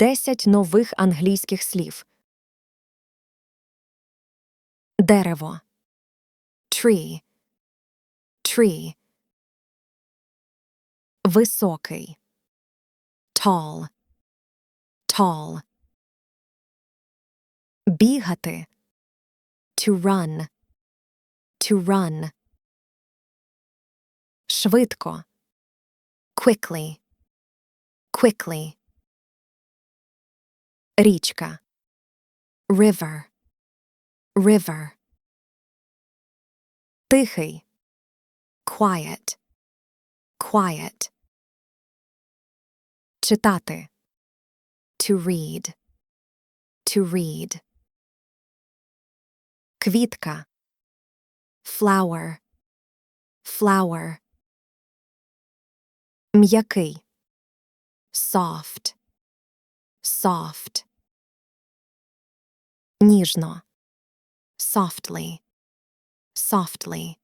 10 нових англійських слів. Дерево. Tree. Tree. Високий. Tall. Tall. Бігати. To run. To run. Швидко. Quickly. Quickly. Річка. River. River. Тихий. Quiet. Quiet. Читати. To read. To read. Квітка. Flower. Flower. М'який. Soft. Soft. Ніжно. Softly. Softly.